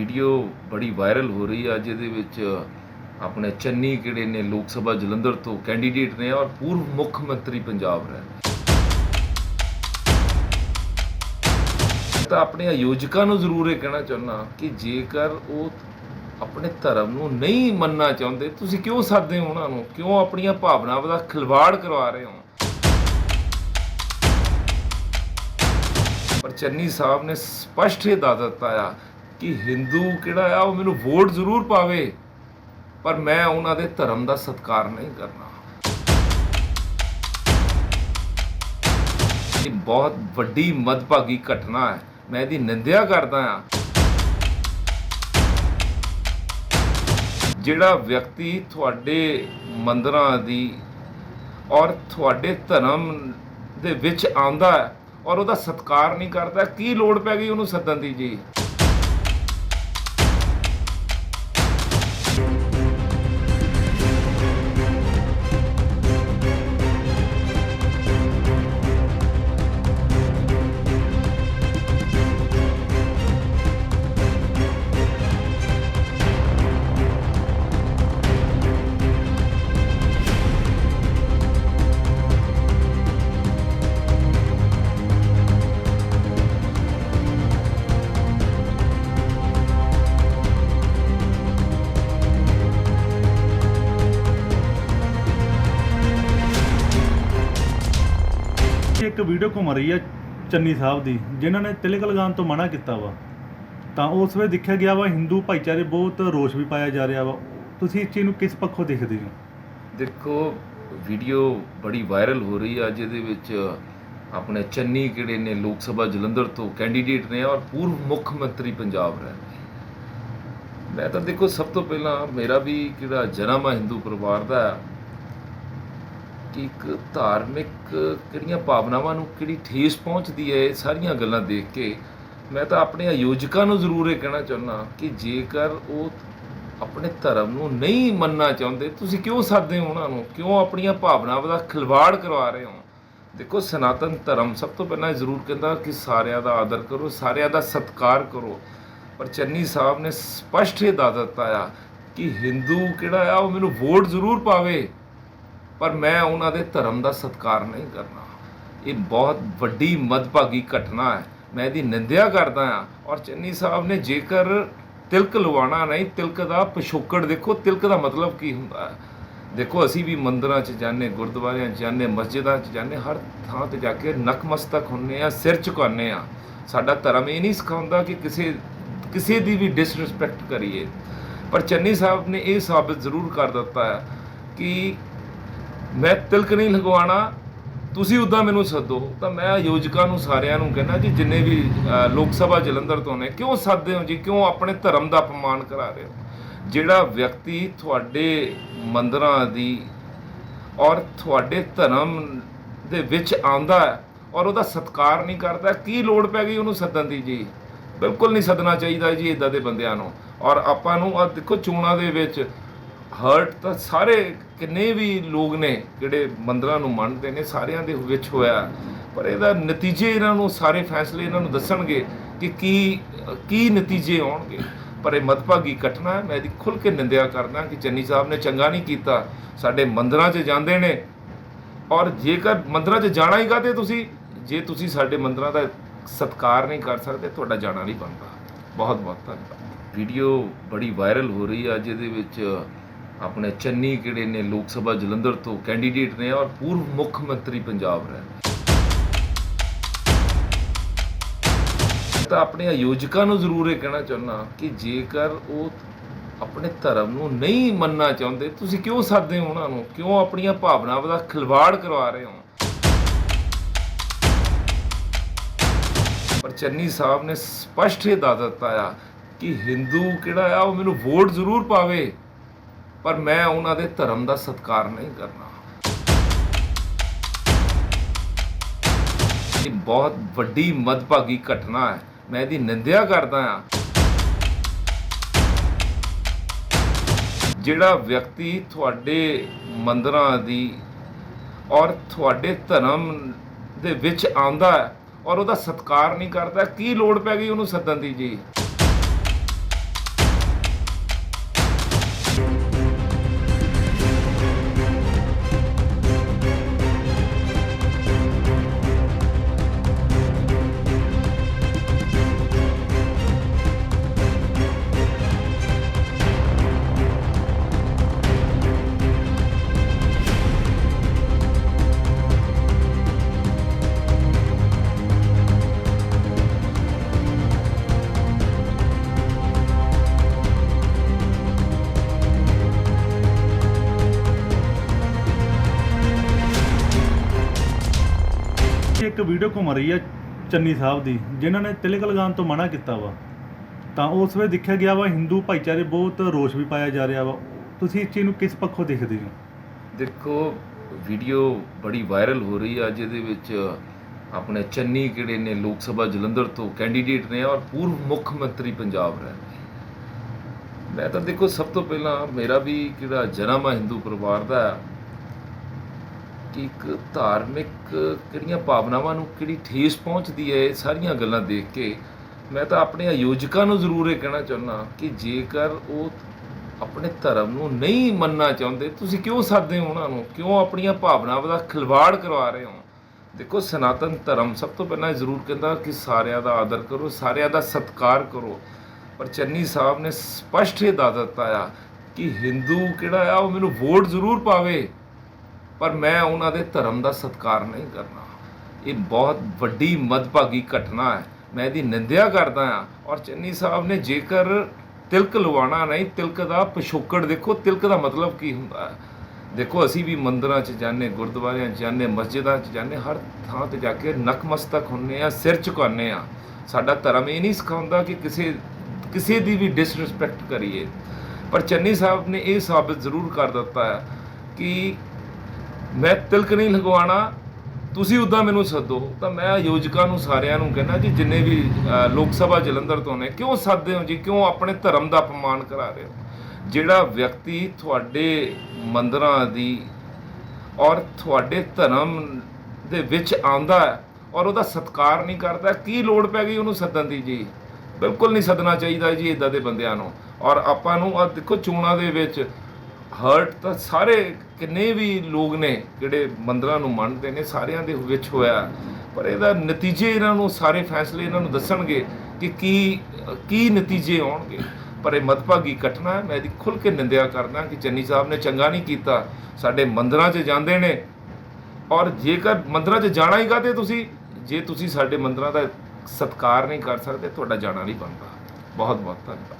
Video ਬੜੀ viral ਹੋ ਰਹੀ ਹੈ ਜਿਹਦੇ ਵਿੱਚ ਆਪਣੇ ਚੰਨੀ ਕਿਹੜੇ ਨੇ, ਲੋਕ ਸਭਾ ਜਲੰਧਰ ਤੋਂ ਕੈਂਡੀਡੇਟ ਨੇ ਔਰ ਪੂਰਵ ਮੁੱਖ ਮੰਤਰੀ ਪੰਜਾਬ ਰਹੇ। ਤਾਂ ਆਪਣੇ ਆਯੋਜਕਾਂ ਨੂੰ ਜ਼ਰੂਰ ਇਹ ਕਹਿਣਾ ਚਾਹੁੰਦਾ ਕਿ ਜੇਕਰ ਉਹ ਆਪਣੇ ਧਰਮ ਨੂੰ ਨਹੀਂ ਮੰਨਣਾ ਚਾਹੁੰਦੇ, ਤੁਸੀਂ ਕਿਉਂ ਸਾਦੇ ਹੋ ਉਹਨਾਂ ਨੂੰ? ਕਿਉਂ ਆਪਣੀਆਂ ਭਾਵਨਾਵਾਂ ਦਾ ਖਿਲਵਾੜ ਕਰਵਾ ਰਹੇ ਹੋ? ਪਰ ਚੰਨੀ ਸਾਹਿਬ ਨੇ ਸਪਸ਼ਟ ਇਹ ਦੱਸ ਦਿੱਤਾ ਆ ਕਿ ਹਿੰਦੂ ਕਿਹੜਾ ਆ, ਉਹ ਮੈਨੂੰ ਵੋਟ ਜ਼ਰੂਰ ਪਾਵੇ, ਪਰ ਮੈਂ ਉਹਨਾਂ ਦੇ ਧਰਮ ਦਾ ਸਤਿਕਾਰ ਨਹੀਂ ਕਰਨਾ। ਇਹ ਬਹੁਤ ਵੱਡੀ ਮਦਭਾਗੀ ਘਟਨਾ ਹੈ, ਮੈਂ ਇਹਦੀ ਨਿੰਦਿਆ ਕਰਦਾ ਹਾਂ। ਜਿਹੜਾ ਵਿਅਕਤੀ ਤੁਹਾਡੇ ਮੰਦਰਾਂ ਦੀ ਔਰ ਤੁਹਾਡੇ ਧਰਮ ਦੇ ਵਿੱਚ ਆਉਂਦਾ ਔਰ ਉਹਦਾ ਸਤਿਕਾਰ ਨਹੀਂ ਕਰਦਾ, ਕੀ ਲੋੜ ਪੈ ਗਈ ਉਹਨੂੰ ਸੱਦਣ ਦੀ ਜੀ? ਇੱਕ ਵੀਡੀਓ ਘੁੰਮ ਰਹੀ ਹੈ ਚੰਨੀ ਸਾਹਿਬ ਦੀ, ਜਿਨ੍ਹਾਂ ਨੇ ਤਿਲਕ ਲਗਾਉਣ ਤੋਂ ਮਨਾ ਕੀਤਾ ਵਾ। ਤਾਂ ਉਸ ਵੇਲੇ ਦੇਖਿਆ ਗਿਆ ਵਾ ਹਿੰਦੂ ਭਾਈਚਾਰੇ ਬਹੁਤ ਰੋਸ਼ ਵੀ ਪਾਇਆ ਜਾ ਰਿਹਾ ਵਾ। ਤੁਸੀਂ ਇਸ ਚੀਜ਼ ਨੂੰ ਕਿਸ ਪੱਖੋਂ ਦੇਖਦੇ ਹੋ? ਦੇਖੋ, ਵੀਡੀਓ ਬੜੀ ਵਾਇਰਲ ਹੋ ਰਹੀ ਹੈ ਜਿਹਦੇ ਵਿੱਚ ਆਪਣੇ ਚੰਨੀ ਕਿਹੜੇ ਨੇ, ਲੋਕ ਸਭਾ ਜਲੰਧਰ ਤੋਂ ਕੈਂਡੀਡੇਟ ਨੇ ਔਰ ਪੂਰਵ ਮੁੱਖ ਮੰਤਰੀ ਪੰਜਾਬ ਰਹੇ ਮੈਂ ਤਾਂ ਦੇਖੋ, ਸਭ ਤੋਂ ਪਹਿਲਾਂ ਮੇਰਾ ਵੀ ਕਿਹੜਾ ਜਨਮ ਆ ਹਿੰਦੂ ਪਰਿਵਾਰ ਦਾ ਕਿ ਇੱਕ ਧਾਰਮਿਕ ਕਿਹੜੀਆਂ ਭਾਵਨਾਵਾਂ ਨੂੰ ਕਿਹੜੀ ਠੇਸ ਪਹੁੰਚਦੀ ਹੈ, ਇਹ ਸਾਰੀਆਂ ਗੱਲਾਂ ਦੇਖ ਕੇ ਮੈਂ ਤਾਂ ਆਪਣੇ ਆਯੋਜਕਾਂ ਨੂੰ ਜ਼ਰੂਰ ਇਹ ਕਹਿਣਾ ਚਾਹੁੰਦਾ ਕਿ ਜੇਕਰ ਉਹ ਆਪਣੇ ਧਰਮ ਨੂੰ ਨਹੀਂ ਮੰਨਣਾ ਚਾਹੁੰਦੇ, ਤੁਸੀਂ ਕਿਉਂ ਸਾਦੇ ਹੋ ਉਹਨਾਂ ਨੂੰ? ਕਿਉਂ ਆਪਣੀਆਂ ਭਾਵਨਾਵਾਂ ਦਾ ਖਿਲਵਾੜ ਕਰਵਾ ਰਹੇ ਹੋ? ਦੇਖੋ, ਸਨਾਤਨ ਧਰਮ ਸਭ ਤੋਂ ਪਹਿਲਾਂ ਜ਼ਰੂਰ ਕਹਿੰਦਾ ਕਿ ਸਾਰਿਆਂ ਦਾ ਆਦਰ ਕਰੋ, ਸਾਰਿਆਂ ਦਾ ਸਤਿਕਾਰ ਕਰੋ। ਪਰ ਚੰਨੀ ਸਾਹਿਬ ਨੇ ਸਪਸ਼ਟ ਇਹ ਦੱਸ ਦਿੱਤਾ ਆ ਕਿ ਹਿੰਦੂ ਕਿਹੜਾ ਆ, ਉਹ ਮੈਨੂੰ ਵੋਟ ਜ਼ਰੂਰ ਪਾਵੇ। ਪਰ ਮੈਂ ਉਹਨਾਂ ਦੇ ਧਰਮ ਦਾ ਸਤਿਕਾਰ ਨਹੀਂ ਕਰਨਾ ਇਹ ਬਹੁਤ ਵੱਡੀ ਮਦਭਾਗੀ ਘਟਨਾ ਹੈ। ਮੈਂ ਇਹਦੀ ਨਿੰਦਿਆ ਕਰਦਾ ਹਾਂ ਔਰ ਚੰਨੀ ਸਾਹਿਬ ਨੇ ਜੇਕਰ ਤਿਲਕ ਲਵਾਉਣਾ ਨਹੀਂ, ਤਿਲਕ ਦਾ ਪਿਛੋਕੜ ਦੇਖੋ, ਤਿਲਕ ਦਾ ਮਤਲਬ ਕੀ ਹੁੰਦਾ ਹੈ? ਦੇਖੋ, ਅਸੀਂ ਵੀ ਮੰਦਰਾਂ 'ਚ ਜਾਂਦੇ, ਗੁਰਦੁਆਰਿਆਂ 'ਚ ਜਾਂਦੇ, ਮਸਜਿਦਾਂ 'ਚ ਜਾਂਦੇ, ਹਰ ਥਾਂ ਤੇ ਜਾ ਕੇ ਨਕਮਸਤਕ ਹੁੰਨੇ ਆ ਸਿਰ ਝੁਕਾਉਂਦੇ ਆ ਸਾਡਾ ਧਰਮ ਇਹ ਨਹੀਂ ਸਿਖਾਉਂਦਾ ਕਿ ਕਿਸੇ ਕਿਸੇ ਦੀ ਵੀ ਡਿਸਰਿਸਪੈਕਟ ਕਰੀਏ। ਪਰ ਚੰਨੀ ਸਾਹਿਬ ਨੇ ਇਹ ਸਾਬਤ ਜ਼ਰੂਰ ਕਰ ਦਿੱਤਾ ਹੈ ਕਿ ਮੈਂ ਤਿਲਕ ਨਹੀਂ ਲਗਵਾਉਣਾ, ਤੁਸੀਂ ਉਦਾਂ ਮੈਨੂੰ ਸੱਦੋ। ਤਾਂ ਮੈਂ ਆਯੋਜਕਾਂ ਨੂੰ ਸਾਰਿਆਂ ਨੂੰ ਕਹਿੰਦਾ ਜੀ, ਜਿੰਨੇ ਵੀ ਲੋਕ ਸਭਾ ਜਲੰਧਰ ਤੋਂ ਨੇ, ਕਿਉਂ ਸੱਦਦੇ ਹੋ ਜੀ? ਕਿਉਂ ਆਪਣੇ ਧਰਮ ਦਾ ਅਪਮਾਨ ਕਰਾ ਰਹੇ ਹੋ? ਜਿਹੜਾ ਵਿਅਕਤੀ ਤੁਹਾਡੇ ਮੰਦਰਾਂ ਦੀ ਔਰ ਤੁਹਾਡੇ ਧਰਮ ਦੇ ਵਿੱਚ ਆਉਂਦਾ ਹੈ ਔਰ ਉਹਦਾ ਸਤਿਕਾਰ ਨਹੀਂ ਕਰਦਾ, ਕੀ ਲੋੜ ਪੈ ਗਈ ਉਹਨੂੰ ਸੱਦਣ ਦੀ ਜੀ? ਬਿਲਕੁਲ ਨਹੀਂ ਸੱਦਣਾ ਚਾਹੀਦਾ ਜੀ ਇਦਾਂ ਦੇ ਬੰਦਿਆਂ ਨੂੰ। ਔਰ ਆਪਾਂ ਨੂੰ ਆ ਦੇਖੋ ਚੋਣਾਂ ਦੇ ਵਿੱਚ ਹਰਟ ਤਾਂ ਸਾਰੇ ਕਿੰਨੇ ਵੀ ਲੋਕ ਨੇ ਜਿਹੜੇ ਮੰਦਰਾਂ ਨੂੰ ਮੰਨਦੇ ਨੇ, ਸਾਰਿਆਂ ਦੇ ਵਿੱਚ ਹੋਇਆ। ਪਰ ਇਹਦਾ ਨਤੀਜੇ ਇਹਨਾਂ ਨੂੰ, ਸਾਰੇ ਫੈਸਲੇ ਇਹਨਾਂ ਨੂੰ ਦੱਸਣਗੇ ਕਿ ਕੀ ਕੀ ਨਤੀਜੇ ਆਉਣਗੇ। ਪਰ ਇਹ ਮਦਭਾਗੀ ਘਟਨਾ ਹੈ। ਮੈਂ ਇਹਦੀ ਖੁੱਲ ਕੇ ਨਿੰਦਿਆ ਕਰਦਾ ਕਿ ਚੰਨੀ ਸਾਹਿਬ ਨੇ ਚੰਗਾ ਨਹੀਂ ਕੀਤਾ। ਸਾਡੇ ਮੰਦਰਾਂ 'ਚ ਜਾਂਦੇ ਨੇ। ਔਰ ਜੇਕਰ ਮੰਦਰਾਂ 'ਚ ਜਾਣਾ ਹੀ ਕਾਤੇ ਤੁਸੀਂ? ਜੇ ਤੁਸੀਂ ਸਾਡੇ ਮੰਦਰਾਂ ਦਾ ਸਤਿਕਾਰ ਨਹੀਂ ਕਰ ਸਕਦੇ, ਤੁਹਾਡਾ ਜਾਣਾ ਨਹੀਂ ਬਣਦਾ। ਬਹੁਤ ਬਹੁਤ ਧੰਨਵਾਦ। ਵੀਡੀਓ ਬੜੀ ਵਾਇਰਲ ਹੋ ਰਹੀ ਹੈ ਜਿਹਦੇ ਵਿੱਚ। ਆਪਣੇ ਚੰਨੀ ਕਿਹੜੇ ਨੇ ਲੋਕ ਸਭਾ ਜਲੰਧਰ ਤੋਂ ਕੈਂਡੀਡੇਟ ਨੇ ਔਰ ਪੂਰਵ ਮੁੱਖ ਮੰਤਰੀ ਪੰਜਾਬ ਰਹੇ। ਤਾਂ ਆਪਣੇ ਆਯੋਜਕਾਂ ਨੂੰ ਜ਼ਰੂਰ ਇਹ ਕਹਿਣਾ ਚਾਹੁੰਦਾ ਕਿ ਜੇਕਰ ਉਹ ਆਪਣੇ ਧਰਮ ਨੂੰ ਨਹੀਂ ਮੰਨਣਾ ਚਾਹੁੰਦੇ, ਤੁਸੀਂ ਕਿਉਂ ਸਾਦੇ ਹੋ ਉਹਨਾਂ ਨੂੰ? ਕਿਉਂ ਆਪਣੀਆਂ ਭਾਵਨਾਵਾਂ ਦਾ ਖਿਲਵਾੜ ਕਰਵਾ ਰਹੇ ਹੋ? ਪਰ ਚੰਨੀ ਸਾਹਿਬ ਨੇ ਸਪਸ਼ਟ ਇਹ ਦੱਸ ਦਿੱਤਾ ਆ ਕਿ ਹਿੰਦੂ ਕਿਹੜਾ ਆ, ਉਹ ਮੈਨੂੰ ਵੋਟ ਜ਼ਰੂਰ ਪਾਵੇ। ਪਰ ਮੈਂ ਉਹਨਾਂ ਦੇ ਧਰਮ ਦਾ ਸਤਿਕਾਰ ਨਹੀਂ ਕਰਨਾ। ਇਹ ਬਹੁਤ ਵੱਡੀ ਮਦਭਾਗੀ ਘਟਨਾ ਹੈ। ਮੈਂ ਇਹਦੀ ਨਿੰਦਿਆ ਕਰਦਾ ਹਾਂ। ਜਿਹੜਾ ਵਿਅਕਤੀ ਤੁਹਾਡੇ ਮੰਦਰਾਂ ਦੀ ਔਰ ਤੁਹਾਡੇ ਧਰਮ ਦੇ ਵਿੱਚ ਆਉਂਦਾ ਔਰ ਉਹਦਾ ਸਤਿਕਾਰ ਨਹੀਂ ਕਰਦਾ, ਕੀ ਲੋੜ ਪੈ ਗਈ ਉਹਨੂੰ ਸੱਦਣ ਦੀ ਜੀ? ਇੱਕ ਵੀਡੀਓ ਘੁੰਮ ਰਹੀ ਹੈ ਚੰਨੀ ਸਾਹਿਬ ਦੀ, ਜਿਨ੍ਹਾਂ ਨੇ ਤਿਲਕ ਲਗਾਉਣ ਤੋਂ ਮਨਾ ਕੀਤਾ ਵਾ। ਤਾਂ ਉਸ ਵੇਲੇ ਦੇਖਿਆ ਗਿਆ ਵਾ ਹਿੰਦੂ ਭਾਈਚਾਰੇ ਬਹੁਤ ਰੋਸ਼ ਵੀ ਪਾਇਆ ਜਾ ਰਿਹਾ ਵਾ। ਤੁਸੀਂ ਇਸ ਚੀਜ਼ ਨੂੰ ਕਿਸ ਪੱਖੋਂ ਦੇਖਦੇ ਹੋ? ਦੇਖੋ, ਵੀਡੀਓ ਬੜੀ ਵਾਇਰਲ ਹੋ ਰਹੀ ਹੈ ਅੱਜ ਇਹਦੇ ਵਿੱਚ ਆਪਣੇ ਚੰਨੀ ਕਿਹੜੇ ਨੇ, ਲੋਕ ਸਭਾ ਜਲੰਧਰ ਤੋਂ ਕੈਂਡੀਡੇਟ ਨੇ ਔਰ ਪੂਰਵ ਮੁੱਖ ਮੰਤਰੀ ਪੰਜਾਬ ਰਹੇ ਮੈਂ ਤਾਂ ਦੇਖੋ, ਸਭ ਤੋਂ ਪਹਿਲਾਂ ਮੇਰਾ ਵੀ ਕਿਹੜਾ ਜਨਮ ਆ ਹਿੰਦੂ ਪਰਿਵਾਰ ਦਾ ਕਿ ਇੱਕ ਧਾਰਮਿਕ ਕਿਹੜੀਆਂ ਭਾਵਨਾਵਾਂ ਨੂੰ ਕਿਹੜੀ ਠੇਸ ਪਹੁੰਚਦੀ ਹੈ, ਇਹ ਸਾਰੀਆਂ ਗੱਲਾਂ ਦੇਖ ਕੇ ਮੈਂ ਤਾਂ ਆਪਣੇ ਆਯੋਜਕਾਂ ਨੂੰ ਜ਼ਰੂਰ ਇਹ ਕਹਿਣਾ ਚਾਹੁੰਦਾ ਕਿ ਜੇਕਰ ਉਹ ਆਪਣੇ ਧਰਮ ਨੂੰ ਨਹੀਂ ਮੰਨਣਾ ਚਾਹੁੰਦੇ, ਤੁਸੀਂ ਕਿਉਂ ਸਾਦੇ ਹੋ ਉਹਨਾਂ ਨੂੰ? ਕਿਉਂ ਆਪਣੀਆਂ ਭਾਵਨਾਵਾਂ ਦਾ ਖਿਲਵਾੜ ਕਰਵਾ ਰਹੇ ਹੋ? ਦੇਖੋ, ਸਨਾਤਨ ਧਰਮ ਸਭ ਤੋਂ ਪਹਿਲਾਂ ਜ਼ਰੂਰ ਕਹਿੰਦਾ ਕਿ ਸਾਰਿਆਂ ਦਾ ਆਦਰ ਕਰੋ, ਸਾਰਿਆਂ ਦਾ ਸਤਿਕਾਰ ਕਰੋ। ਪਰ ਚੰਨੀ ਸਾਹਿਬ ਨੇ ਸਪਸ਼ਟ ਇਹ ਦੱਸ ਦਿੱਤਾ ਆ ਕਿ ਹਿੰਦੂ ਕਿਹੜਾ ਆ, ਉਹ ਮੈਨੂੰ ਵੋਟ ਜ਼ਰੂਰ ਪਾਵੇ। ਪਰ ਮੈਂ ਉਹਨਾਂ ਦੇ ਧਰਮ ਦਾ ਸਤਿਕਾਰ ਨਹੀਂ ਕਰਨਾ ਇਹ ਬਹੁਤ ਵੱਡੀ ਮਦਭਾਗੀ ਘਟਨਾ ਹੈ। ਮੈਂ ਇਹਦੀ ਨਿੰਦਿਆ ਕਰਦਾ ਹਾਂ ਔਰ ਚੰਨੀ ਸਾਹਿਬ ਨੇ ਜੇਕਰ ਤਿਲਕ ਲਵਾਉਣਾ ਨਹੀਂ, ਤਿਲਕ ਦਾ ਪਿਛੋਕੜ ਦੇਖੋ, ਤਿਲਕ ਦਾ ਮਤਲਬ ਕੀ ਹੁੰਦਾ ਹੈ? ਦੇਖੋ, ਅਸੀਂ ਵੀ ਮੰਦਰਾਂ 'ਚ ਜਾਂਦੇ, ਗੁਰਦੁਆਰਿਆਂ 'ਚ ਜਾਂਦੇ, ਮਸਜਿਦਾਂ 'ਚ ਜਾਂਦੇ, ਹਰ ਥਾਂ ਤੇ ਜਾ ਕੇ ਨਕਮਸਤਕ ਹੁੰਨੇ ਆ ਸਿਰ ਝੁਕਾਉਂਦੇ ਆ ਸਾਡਾ ਧਰਮ ਇਹ ਨਹੀਂ ਸਿਖਾਉਂਦਾ ਕਿ ਕਿਸੇ ਕਿਸੇ ਦੀ ਵੀ ਡਿਸਰਿਸਪੈਕਟ ਕਰੀਏ। ਪਰ ਚੰਨੀ ਸਾਹਿਬ ਨੇ ਇਹ ਸਾਬਤ ਜ਼ਰੂਰ ਕਰ ਦਿੱਤਾ ਹੈ ਕਿ ਮੈਂ ਤਿਲਕ ਨਹੀਂ ਲਗਵਾਉਣਾ, ਤੁਸੀਂ ਉਦਾਂ ਮੈਨੂੰ ਸੱਦੋ। ਤਾਂ ਮੈਂ ਆਯੋਜਕਾਂ ਨੂੰ ਸਾਰਿਆਂ ਨੂੰ ਕਹਿੰਦਾ ਜੀ, ਜਿੰਨੇ ਵੀ ਲੋਕ ਸਭਾ ਜਲੰਧਰ ਤੋਂ ਨੇ, ਕਿਉਂ ਸੱਦਦੇ ਹੋ ਜੀ? ਕਿਉਂ ਆਪਣੇ ਧਰਮ ਦਾ ਅਪਮਾਨ ਕਰਾ ਰਹੇ ਹੋ? ਜਿਹੜਾ ਵਿਅਕਤੀ ਤੁਹਾਡੇ ਮੰਦਰਾਂ ਦੀ ਔਰ ਤੁਹਾਡੇ ਧਰਮ ਦੇ ਵਿੱਚ ਆਉਂਦਾ ਹੈ ਔਰ ਉਹਦਾ ਸਤਿਕਾਰ ਨਹੀਂ ਕਰਦਾ, ਕੀ ਲੋੜ ਪੈ ਗਈ ਉਹਨੂੰ ਸੱਦਣ ਦੀ ਜੀ? ਬਿਲਕੁਲ ਨਹੀਂ ਸੱਦਣਾ ਚਾਹੀਦਾ ਜੀ ਇਦਾਂ ਦੇ ਬੰਦਿਆਂ ਨੂੰ। ਔਰ ਆਪਾਂ ਨੂੰ ਆ ਦੇਖੋ ਚੋਣਾਂ ਦੇ ਵਿੱਚ ਹਰਟ ਤਾਂ ਸਾਰੇ ਕਿੰਨੇ ਵੀ ਲੋਕ ਨੇ ਜਿਹੜੇ ਮੰਦਰਾਂ ਨੂੰ ਮੰਨਦੇ ਨੇ, ਸਾਰਿਆਂ ਦੇ ਵਿੱਚ ਹੋਇਆ। ਪਰ ਇਹਦਾ ਨਤੀਜੇ ਇਹਨਾਂ ਨੂੰ, ਸਾਰੇ ਫੈਸਲੇ ਇਹਨਾਂ ਨੂੰ ਦੱਸਣਗੇ ਕਿ ਕੀ ਕੀ ਨਤੀਜੇ ਆਉਣਗੇ। ਪਰ ਇਹ ਮਤਭਾਗੀ ਘਟਨਾ ਹੈ। ਮੈਂ ਇਹਦੀ ਖੁੱਲ ਕੇ ਨਿੰਦਿਆ ਕਰਦਾ ਕਿ ਚੰਨੀ ਸਾਹਿਬ ਨੇ ਚੰਗਾ ਨਹੀਂ ਕੀਤਾ। ਸਾਡੇ ਮੰਦਰਾਂ 'ਚ ਜਾਂਦੇ ਨੇ। ਔਰ ਜੇਕਰ ਮੰਦਰਾਂ 'ਚ ਜਾਣਾ ਹੀ ਕਾਤੇ ਤੁਸੀਂ? ਜੇ ਤੁਸੀਂ ਸਾਡੇ ਮੰਦਰਾਂ ਦਾ ਸਤਿਕਾਰ ਨਹੀਂ ਕਰ ਸਕਦੇ, ਤੁਹਾਡਾ ਜਾਣਾ ਨਹੀਂ ਬਣਦਾ। ਬਹੁਤ ਬਹੁਤ ਧੰਨਵਾਦ।